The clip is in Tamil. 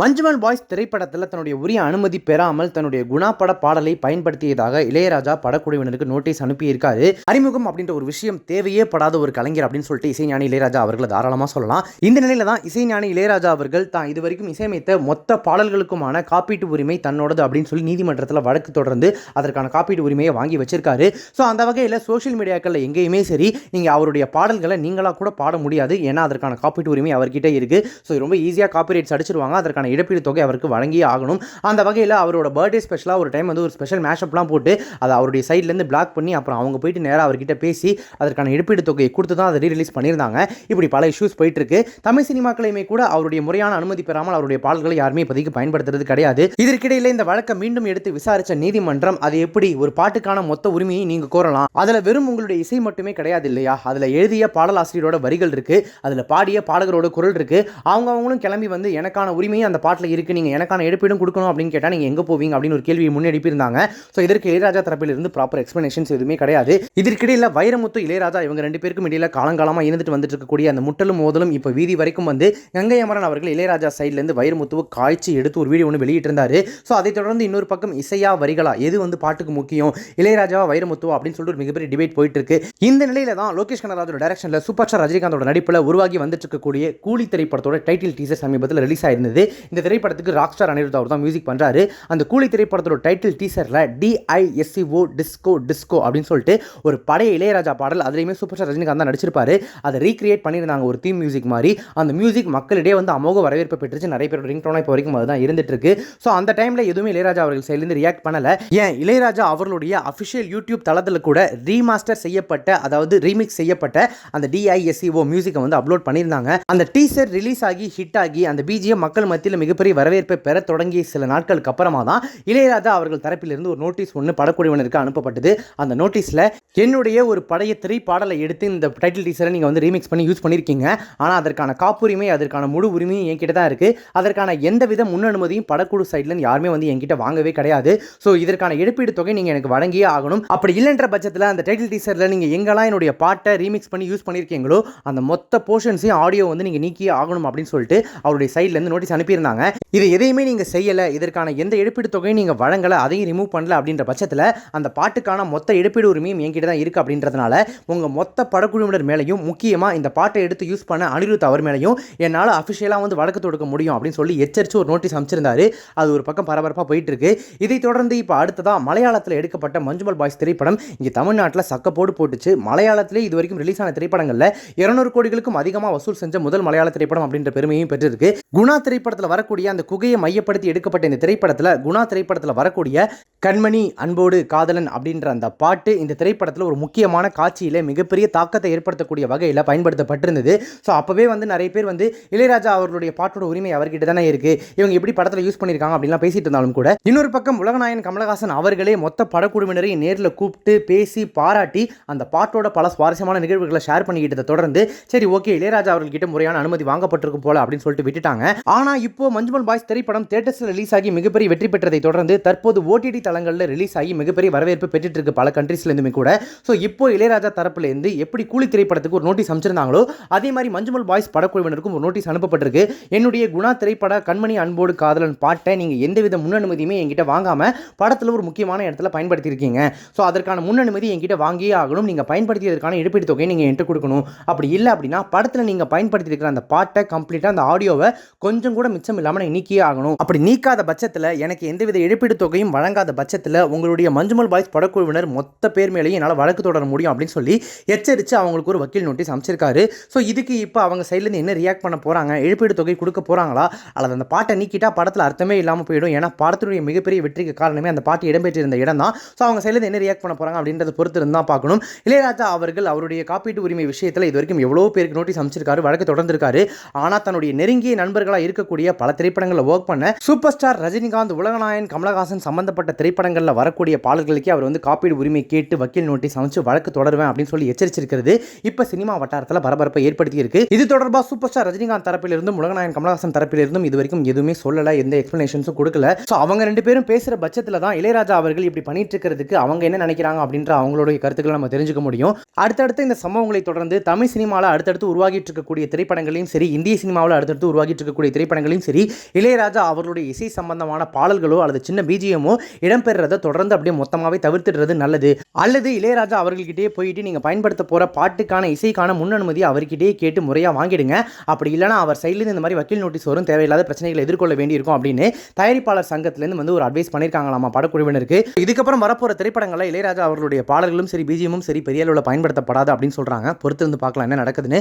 மஞ்சுமல் பாய்ஸ் திரைப்படத்தில் தன்னுடைய உரிய அனுமதி பெறாமல் தன்னுடைய குணா பட பாடலை பயன்படுத்தியதாக இளையராஜா படக்குழுவினருக்கு நோட்டீஸ் அனுப்பியிருக்காரு. அறிமுகம் அப்படின்ற ஒரு விஷயம் தேவையே படாத ஒரு கலைஞர் அப்படின்னு சொல்லிட்டு இசைஞானி இளையராஜா அவர்களை தாராளமாக சொல்லலாம். இந்த நிலையில தான் இசைஞானி இளையராஜா அவர்கள் தான் இதுவரைக்கும் இசையமைத்த மொத்த பாடல்களுக்குமான காப்பீட்டு உரிமை தன்னோடது அப்படின்னு சொல்லி நீதிமன்றத்தில் வழக்கு தொடர்ந்து அதற்கான காப்பீட்டு உரிமையை வாங்கி வச்சிருக்காரு. ஸோ அந்த வகையில் சோஷியல் மீடியாக்களில் எங்கேயுமே சரி நீங்கள் அவருடைய பாடல்களை நீங்களாக கூட பாட முடியாது. ஏன்னா அதற்கான காப்பீட்டு உரிமை அவர்கிட்ட இருக்கு. ஸோ ரொம்ப ஈஸியாக காப்பிரைட்ஸ் அடிச்சிருவாங்க. அதற்கான இழப்பீடு தொகை அவருக்கு வழங்கியே ஆகணும். அந்த வகையில் அவரோட பர்த்டே ஸ்பெஷலாக ஒரு டைம் வந்து ஒரு ஸ்பெஷல் மேஷப்லாம் போட்டு அதை அவருடைய சைட்லேருந்து பிளாக் பண்ணி அப்புறம் அவங்க போயிட்டு நேராக அவர்கிட்ட பேசி அதற்கான இழப்பீடு தொகையை கொடுத்து தான் அதை ரீரிலீஸ் பண்ணியிருந்தாங்க. இப்படி பல இஷ்யூஸ் போயிட்டு இருக்கு. தமிழ் சினிமாக்களையுமே கூட அவருடைய முறையான அனுமதி பெறாமல் அவருடைய பாடல்களை யாருமே இப்போதைக்கு பயன்படுத்துறது கிடையாது. இதற்கிடையில் இந்த வழக்கை மீண்டும் எடுத்து விசாரிச்ச நீதிமன்றம் அது எப்படி ஒரு பாட்டுக்கான மொத்த உரிமையை நீங்கள் கோரலாம். அதில் வெறும் உங்களுடைய இசை மட்டுமே கிடையாது இல்லையா? அதில் எழுதிய பாடலாசிரியரோட வரிகள் இருக்குது அதில் பாடிய பாடகரோட குரல் இருக்குது அவங்க அவங்களும் கிளம்பி வந்து எனக்கான உரிமையை அந்த பாட்டில் இருக்குது நீங்கள் எனக்கான எடுப்பீடும் கொடுக்கணும் அப்படின்னு கேட்டால் நீங்கள் எங்கே போவீங்க அப்படின்னு ஒரு கேள்வியை முன்னெடுப்பிருந்தாங்க. ஸோ இதற்கு இளையராஜா தரப்பிலிருந்து ப்ராப்பர் எக்ஸ்ப்ளனேஷன்ஸ் எதுவுமே கிடையாது. இதற்கிடையில் வைரமுத்து இளையராஜா இவங்க ரெண்டு பேருக்கும் இடையில காலங்காலமாக இருந்துட்டு வந்துட்டு இருக்கக்கூடிய அந்த முட்டலும் மோதலும் இப்போ வீதி வரைக்கும் வந்து கங்கை அமரன் அவர்கள் இளையராஜா சைட்லேருந்து வைரமுத்துவை காய்ச்சி எடுத்து ஒரு வீடியோ ஒன்று வெளியிட்டிருந்தாரு. ஸோ அதை தொடர்ந்து இன்னொரு பக்கம் இசையா வரிகளா எது வந்து பாட்டுக்கு முக்கியம் இளையராஜாவா வைரமுத்துவா அப்படின்னு சொல்லிட்டு ஒரு மிகப்பெரிய டிபேட் போயிட்டு இருக்கு இந்த நிலையில தான் லோகேஷ் கனராஜோட டைரக்ஷன்ல சூப்பர் ஸ்டார் ரஜினிகாந்தோட நடிப்பில் உருவாகி வந்துட்டு இருக்கக்கூடிய கூலி திரைப்படத்தோட டைட்டில் டீசர் சமீபத்தில் ரிலீஸ் ஆயிருந்தது. இந்த திரைப்படத்துக்கு ராக் ஸ்டார் அனிருத் அவர் தான் மியூசிக் பண்ணுறாரு அந்த கூலி திரைப்படத்தோட title டீசரில் D I S C O disco disco அப்படின்னு சொல்லிட்டு ஒரு பழைய இளையராஜா பாடல் அதுலேயுமே சூப்பர் ஸ்டார் ரஜினிகாந்த் தான் நடிச்சிருப்பாரு. அதை ரீக்ரியேட் பண்ணியிருந்தாங்க ஒரு தீம் மியூசிக் மாதிரி. அந்த மியூசிக் மக்களிடையே வந்து அமோக வரவேற்பு பெற்றுச்சு. நிறைய பேரோட ரிங் டோனாக இப்போ வரைக்கும் அதுதான் இருந்துட்டு இருக்கு ஸோ அந்த டைமில் எதுவுமே இளையராஜா அவர்கள் சைட்லேருந்து ரியாக்ட் பண்ணலை. ஏன்? இளையராஜா அவர்களுடைய அஃபிஷியல் யூடியூப் தளத்தில் கூட ரீமாஸ்டர் செய்யப்பட்ட அதாவது ரீமிக்ஸ் செய்யப்பட்ட அந்த டிஐஎஸ்சிஓ மியூசிக்கை வந்து அப்லோட் பண்ணியிருந்தாங்க. அந்த டீசர் ரிலீஸ் ஆகி ஹிட் ஆகி அந்த பிஜிஎம் மக்கள் மத்தியில் மிகப்பெரிய வரவேற்பை பெற தொடங்கிய சில நாட்களுக்கு அப்புறமா தான் இளையராஜா அவர்கள் தரப்பிலிருந்து ஒரு நோட்டீஸ் ஒன்று படக்குழுவினருக்கு அனுப்பப்பட்டது. அந்த நோட்டீஸில் என்னுடைய ஒரு பழைய திரை பாடலை எடுத்து இந்த டைட்டில் டீசரை நீங்கள் வந்து ரீமிக்ஸ் பண்ணி யூஸ் பண்ணியிருக்கீங்க ஆனால் அதற்கான காப்புரிமை அதற்கான முழு உரிமையும் என்கிட்ட தான் இருக்குது அதற்கான எந்த வித முன் அனுமதியும் படக்குழு சைட்லேருந்து யாருமே வந்து என்கிட்ட வாங்கவே கிடையாது. ஸோ இதற்கான இழப்பீடு தொகை நீங்கள் எனக்கு வழங்கியே ஆகணும். அப்படி இல்லைன்ற பட்சத்தில் அந்த டைட்டில் டீசரில் நீங்கள் எங்கெல்லாம் என்னுடைய பாட்டை ரீமிக்ஸ் பண்ணி யூஸ் பண்ணியிருக்கீங்களோ அந்த மொத்த போர்ஷன்ஸையும் ஆடியோ வந்து நீங்கள் நீக்கியே ஆகணும் அப்படின்னு சொல்லிட்டு அவருடைய சைட்லேருந்து நோட்டீஸ் அனுப்பியிருந்தாங்க. இது எதையுமே நீங்கள் செய்யலை. இதற்கான எந்த இழப்பீடு தொகையும் நீங்கள் வழங்கலை. அதையும் ரிமூவ் பண்ணல அப்படின்ற பட்சத்தில் அந்த பாட்டுக்கான மொத்த இழப்பீடு உரிமையும் என்கிட்ட தான் இருக்குது அப்படின்றதுனால உங்கள் மொத்த படக்குழுவினர் மேலேயும் முக்கியமாக இந்த பாட்டை எடுத்து யூஸ் பண்ண அனிருத் அவர் மேலேயும் என்னால் அஃபிஷியலாக வந்து வழக்கு தொடுக்க முடியும் அப்படின்னு சொல்லி எச்சரித்து ஒரு நோட்டீஸ் அமைச்சிருந்தாரு அது ஒரு பக்கம் பரபரப்பாக போயிட்டு இருக்கு இதை தொடர்ந்து இப்போ அடுத்ததாக மலையாளத்தில் எடுக்கப்பட்ட மஞ்சுமல் பாய்ஸ் திரைப்படம் இங்கே தமிழ்நாட்டில் சக்கப்போடு போட்டுச்சு. மலையாளத்திலே இது வரைக்கும் ரிலீஸ் ஆன திரைப்படங்களில் இருநூறு கோடிகளுக்கும் அதிகமாக வசூல் செஞ்ச முதல் மலையாள திரைப்படம் அப்படின்ற பெருமையும் பெற்றிருக்கு. குணா திரைப்படத்தில் வரக்கூடிய அந்த குகையை மையப்படுத்தி எடுக்கப்பட்ட இந்த திரைப்படத்தில் குணா திரைப்படத்தில் வரக்கூடிய கண்மணி அன்போடு காதலன் அப்படின்ற அந்த பாட்டு இந்த திரைப்படத்தில் ஒரு முக்கியமான காட்சியில் மிகப்பெரிய தாக்கத்தை ஏற்படுத்தக்கூடிய வகையில் பயன்படுத்தப்பட்டிருந்தது. ஸோ அப்போவே வந்து நிறைய பேர் வந்து இளையராஜா அவர்களுடைய பாட்டோட உரிமை அவர்கிட்ட தானே இருக்கு. இவங்க எப்படி படத்தில் யூஸ் பண்ணியிருக்காங்க அப்படின்லாம் பேசிட்டு இருந்தாலும் கூட இன்னொரு பக்கம் உலகநாயகன் கமலஹாசன் அவர்களே மொத்த படக்குழுவினரையும் நேரில் கூப்பிட்டு பேசி பாராட்டி அந்த பாட்டோட பல சுவாரஸ்யமான நிகழ்வுகளை ஷேர் பண்ணிக்கிட்டதை தொடர்ந்து சரி ஓகே இளையராஜா அவர்கள்கிட்ட முறையான அனுமதி வாங்கப்பட்டிருக்கும் போல அப்படின்னு சொல்லிட்டு விட்டுட்டாங்க. ஆனால் இப்போ மஞ்சுமல் பாய்ஸ் திரைப்படம் தேட்டர்ஸில் ரிலீஸ் ஆகி மிகப்பெரிய வெற்றி பெற்றதை தொடர்ந்து தற்போது ஓடிடி தளங்களில் ரிலீஸ் ஆகி மிகப்பெரிய வரவேற்பு பெற்றுட்டு இருக்கு பல கண்ட்ரீஸ்லேருந்துமே கூட. ஸோ இப்போ இளையராஜா தரப்புலேருந்து எப்படி கூலி திரைப்படத்துக்கு ஒரு நோட்டீஸ் அமைச்சிருந்தாங்களோ அதே மாதிரி மஞ்சுமல் பாய்ஸ் படக்குழுவினருக்கும் ஒரு நோட்டீஸ் அனுப்பப்பட்டிருக்கு. என்னுடைய குணா திரைப்பட கண்மணி அன்போடு காதலன் பாட்டை நீங்கள் எந்தவித முன் அனுமதியுமே என்கிட்ட வாங்காமல் படத்தில் ஒரு முக்கியமான இடத்துல பயன்படுத்தியிருக்கீங்க. ஸோ அதற்கான முன் அனுமதி என்கிட்ட வாங்கியே ஆகணும். நீங்கள் பயன்படுத்தியதற்கான இழப்பீடு தொகையை நீங்கள் என்கிட்ட கொடுக்கணும். அப்படி இல்லை அப்படின்னா படத்தில் நீங்கள் பயன்படுத்தியிருக்கிற அந்த பாட்டை கம்ப்ளீட்டாக அந்த ஆடியோவை கொஞ்சம் கூட மிச்சம் இல்லாமல் நான் நீக்கியே ஆகணும். அப்படி நீக்காத பட்சத்தில் எனக்கு எந்தவித இழப்பீடு தொகையும் வழங்காத பட்சத்தில் உங்களுடைய மஞ்சுமல் பாய்ஸ் படக்குழுவினர் மொத்த பேர் மேலேயும் என்னால் வழக்கு தொடர முடியும் அப்படின்னு சொல்லி எச்சரித்து அவங்களுக்கு ஒரு வக்கீல் நோட்டீஸ் அமைச்சிருக்காரு ஸோ இதுக்கு இப்போ அவங்க சைட்லேருந்து என்ன ரியாக்ட் பண்ண போகிறாங்க இழப்பீடு தொகை கொடுக்க போகிறாங்களா அல்லது அந்த பாட்டை நீக்கிட்டா படத்தில் அர்த்தமே இல்லாமல் போயிடும். ஏன்னா படத்தினுடைய மிகப்பெரிய வெற்றிக்கு காரணமே அந்த பாட்டு இடம்பெற்றிருந்த இடம் தான். ஸோ அவங்க சைட்லேருந்து என்ன ரியாக்ட் பண்ண போகிறாங்க அப்படின்றத பொறுத்து இருந்தால் பார்க்கணும். இளையராஜா அவர்கள் அவருடைய காப்பீட்டு உரிமை விஷயத்தில் இது வரைக்கும் எவ்வளோ பேருக்கு நோட்டீஸ் அமைச்சிருக்காரு வழக்கு தொடர்ந்திருக்காரு. ஆனால் தன்னுடைய நெருங்கிய நண்பர்களாக இருக்கக்கூடிய பல திரைப்படங்களில் ஒர்க் பண்ண சூப்பர் ஸ்டார் ரஜினிகாந்த் உலகநாயன் கமலஹாசன் சம்பந்தப்பட்ட திரைப்படங்களில் வரக்கூடிய பாடல்களுக்கே அவர் வந்து காப்பீடு உரிமை கேட்டு வக்கீல் நோட்டீஸ் அமைச்சு வழக்கு தொடருவேன் அப்படின்னு சொல்லி எச்சரிச்சிருக்கிறது. இப்போ சினிமா வட்டாரத்தில் பரபரப்பை ஏற்படுத்தி இருக்கு இது தொடர்பாக சூப்பர் ஸ்டார் ரஜினிகாந்த் தரப்பிலிருந்தும் உலகநாயன் கமலஹாசன் தரப்பிலிருந்தும் இது வரைக்கும் எதுவுமே சொல்லல எந்த எக்ஸ்பிளனேஷன்ஸும் கொடுக்கல. ஸோ அவங்க ரெண்டு பேரும் பேசுகிற பட்சத்தில் தான் இளையராஜா அவர்கள் இப்படி பண்ணிட்டு இருக்கிறதுக்கு அவங்க என்ன நினைக்கிறாங்க அப்படின்ற அவங்களுடைய கருத்துக்களை நம்ம தெரிஞ்சுக்க முடியும். அடுத்தடுத்து இந்த சம்பவங்களை தொடர்ந்து தமிழ் சினிமாவில் அடுத்தடுத்து உருவாகிட்டு இருக்கக்கூடிய திரைப்படங்களையும் சரி இந்திய சினிமாவில் அடுத்தடுத்து உருவாகிட்டு இருக்கக்கூடிய திரைப்படங்களையும் சரி இளையராஜா அவர்களுடைய இசை சம்பந்தமான பாடல்களோ அல்லது சின்ன பிஜிஎமோ இடம்பெறுறதை தொடர்ந்து அப்படியே மொத்தமாகவே தவிர்த்துடுறது நல்லது. அல்லது இளையராஜா அவர்கள்கிட்டயே போயிட்டு நீங்கள் பயன்படுத்த போகிற பாட்டுக்கான இசைக்கான முன் அனுமதி அவர்கிட்டயே கேட்டு முறையாக வாங்கிடுங்க. அப்படி இல்லைனா அவர் சைட்லேருந்து இந்த மாதிரி வக்கீல் நோட்டீஸ் வரும் தேவையில்லாத பிரச்சனைகளை எதிர்கொள்ள வேண்டியிருக்கும் அப்படின்னு தயாரிப்பாளர் சங்கத்திலேருந்து வந்து ஒரு அட்வைஸ் பண்ணியிருக்காங்களாமா படக்குழுவினருக்கு. இதுக்கப்புறம் வரப்போகிற திரைப்படங்களில் இளையராஜா அவர்களுடைய பாடல்களும் சரி பிஜிஎமும் சரி பெரிய அளவில் பயன்படுத்தப்படாது அப்படின்னு சொல்கிறாங்க பொறுத்திருந்து பார்க்கலாம் என்ன நடக்குதுன்னு.